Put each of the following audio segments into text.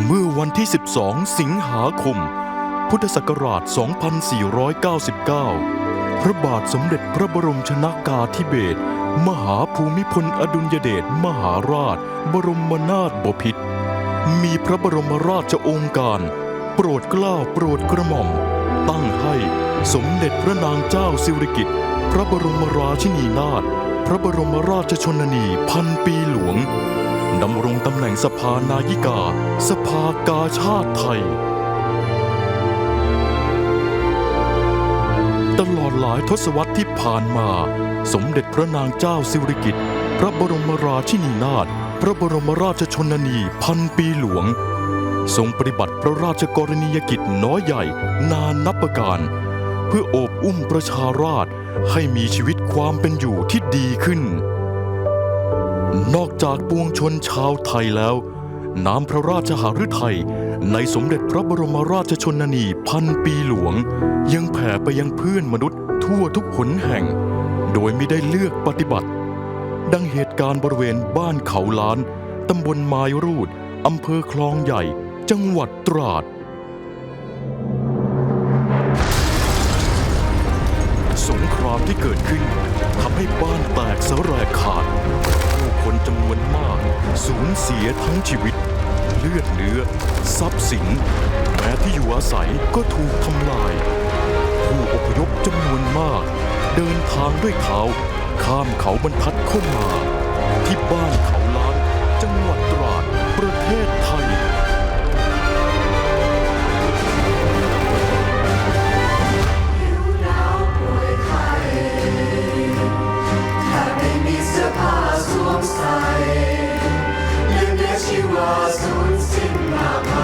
เมื่อวันที่ 12 สิงหาคม พุทธศักราช 2499 พระบาทสมเด็จพระบรมชนากาธิเบศรมหาภูมิพลอดุลยเดชมหาราช บรมนาถบพิตรมีพระบรมราชองการ โปรดเกล้าโปรดกระหม่อม ตั้งให้สมเด็จพระนางเจ้าสิริกิติ์พระบรมราชินีนาถพระบรมราชชนนีพันปีหลวง ดำรงตำแหน่งสภานายิกา สภากาชาติไทย ตลอดหลายทศวรรษที่ผ่านมา สมเด็จพระนางเจ้าสิริกิติ์พระบรมราชินีนาถพระบรมราชชนนีพันปีหลวง ทรงปฏิบัติพระราชกรณียกิจน้อยใหญ่ นานนับประการ เพื่อโอบอุ้มประชาราษฎร์ให้มีชีวิตความเป็นอยู่ที่ดีขึ้น นอกจากปวงชนชาวไทยแล้ว น้ำพระราชหฤทัยในสมเด็จพระบรมราชชนนีพันปีหลวง ยังแผ่ไปยังเพื่อนมนุษย์ทั่วทุกหนแห่ง โดยไม่ได้เลือกปฏิบัติ ดังเหตุการณ์บริเวณบ้านเขาล้านตำบลไม้รูดอำเภอคลองใหญ่ จังหวัดตราด สงครามที่เกิดขึ้น ทำให้บ้านแตกสลายขาดผู้คนจำนวนมาก สูญเสียทั้งชีวิต เลือดเนื้อ ทรัพย์สิน แม้ที่อยู่อาศัยก็ถูกทำลาย ผู้อพยพจำนวนมาก เดินทางด้วยเท้าข้ามเขาบรรทัดเข้ามา ที่บ้านเขาล้านจังหวัดตราดประเทศไทย นื้อชีว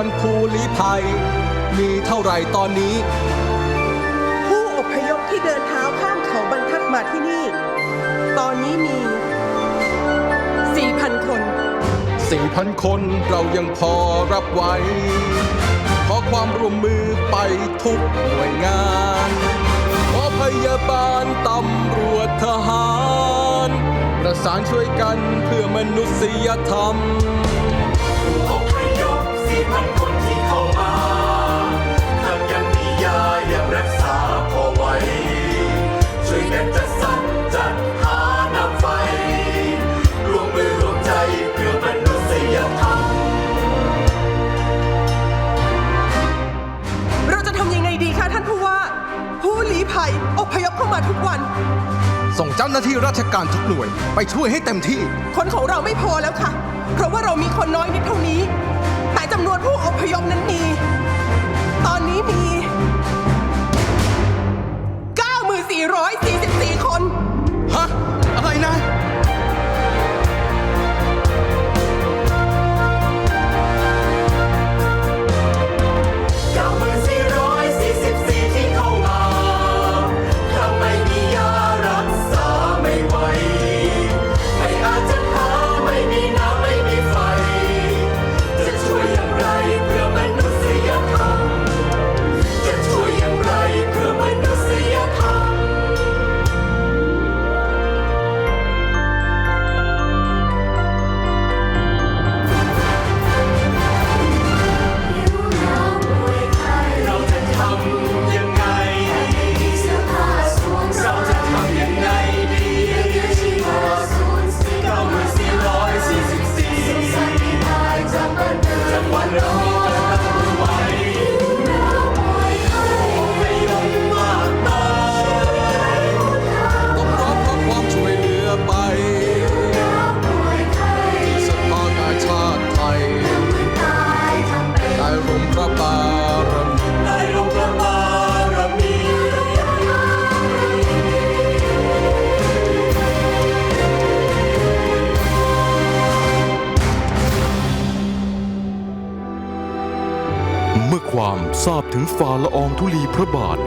จำนวนผู้ลี้ภัย มีเท่าไหร่ตอนนี้ ผู้อพยพที่เดินเท้าข้ามเขาบรรทัดมาที่นี่ ตอนนี้มี 4,000 คน 4,000 คนเรายังพอรับไหวขอความร่วมมือไปทุกหน่วยงาน ขอพยาบาลตำรวจทหาร ประสานช่วยกันเพื่อมนุษยธรรม เข้ามาท่านยังมียายังรักษาพอไหวช่วยกันจัดสรรจัดหาน้ำไฟรวมมือรวมใจเพื่อมนุษยธรรมเราจะทำยังไงดีคะท่านผู้ว่า ผู้ลี้ภัยอพยพเข้ามาทุกวัน ส่งเจ้าหน้าที่ราชการทุกหน่วย ไปช่วยให้เต็มที่ คนของเราไม่พอแล้วค่ะ เพราะว่าเรามีคนน้อยนิดเท่านี้แต่จำนวนผู้อพยพ เมื่อความทราบถึงฝ่าละอองธุลีพระบาท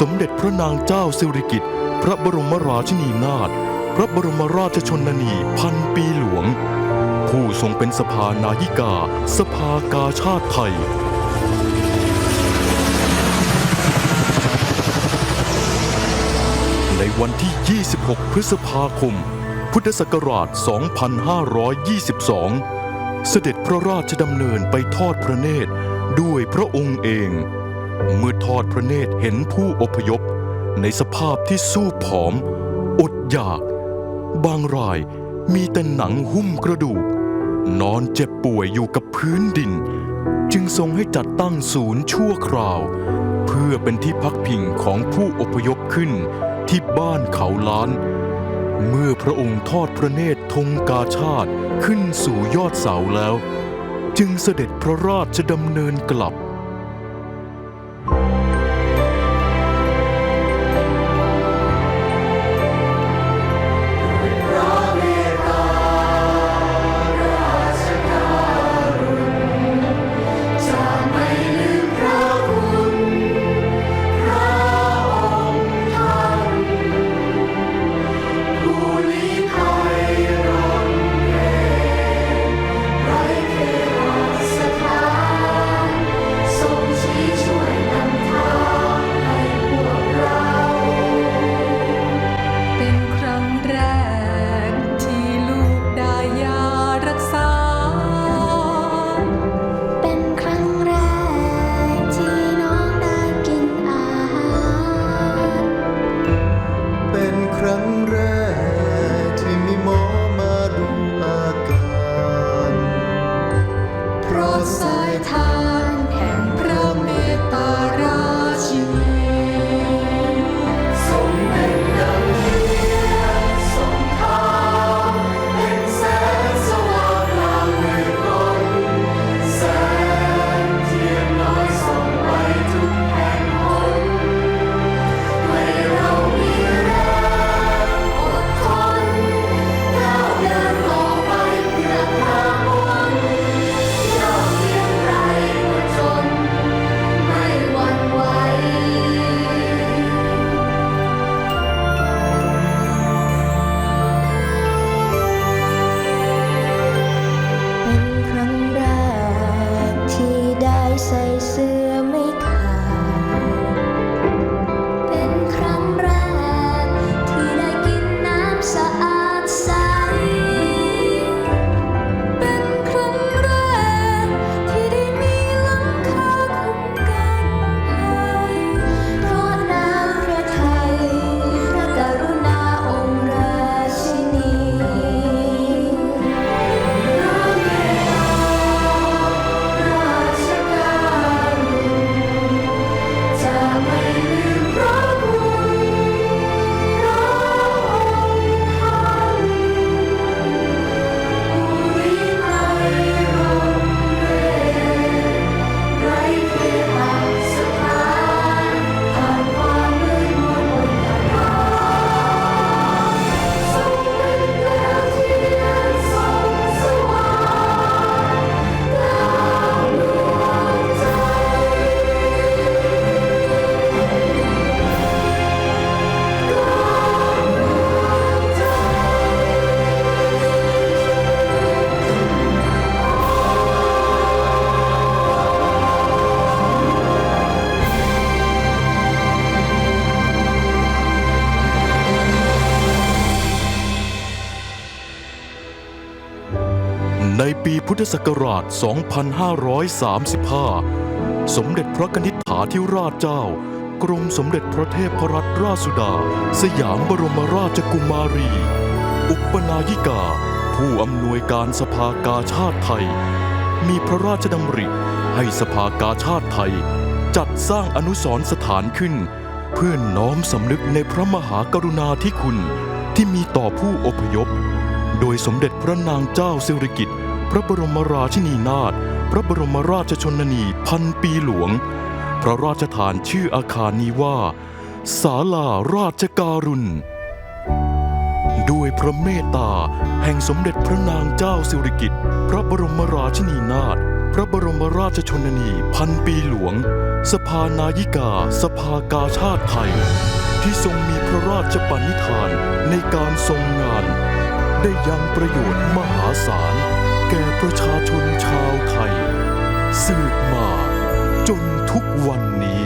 สมเด็จพระนางเจ้าสิริกิติ์พระบรมราชินีนาถพระบรมราชชนนีพันปีหลวง ผู้ทรงเป็นสภานายิกา สภากาชาติไทย ในวันที่ 26 พฤษภาคม พุทธศักราช 2522 เสด็จพระราชดำเนินไปทอดพระเนตร ด้วยพระองค์เอง เมื่อทอดพระเนตรเห็นผู้อพยพ ในสภาพที่สู้ผอม อดอยาก บางรายมีแต่หนังหุ้มกระดูก นอนเจ็บป่วยอยู่กับพื้นดิน จึงทรงให้จัดตั้งศูนย์ชั่วคราว เพื่อเป็นที่พักพิงของผู้อพยพขึ้นที่บ้านเขาล้าน เมื่อพระองค์ทอดพระเนตรธงกาชาติขึ้นสู่ยอดเสาแล้ว จึงเสด็จพระราชดำเนินกลับ เปีพุทธศักราช 2535 สมเด็จพระนิษฐาธิราชเจ้า กรมสมเด็จพระเทพรัตนราชสุดา สยามบรมราชกุมารี อุปนายิกา ผู้อำนวยการสภากาชาติไทย มีพระราชดำริให้สภากาชาติไทย จัดสร้างอนุสรณ์สถานขึ้น เพื่อน้อมสำนึกในพระมหากรุณาธิคุณที่มีต่อผู้อพยพ โดยสมเด็จพระนางเจ้าสิริกิติ์ พระบรมราชินีนาถพระบรมราชชนนีพันปีหลวง พระราชทานชื่ออาคารนี้ว่าศาลาราชการุณ ด้วยพระเมตตาแห่งสมเด็จพระนางเจ้าสิริกิติ์พระบรมราชินีนาถพระบรมราชชนนีพันปีหลวง สภานายิกา สภากาชาติไทย ที่ทรงมีพระราชปณิธานในการทรงงาน ได้ยังประโยชน์มหาศาล แก่ประชาชนชาวไทย สืบมาจนทุกวันนี้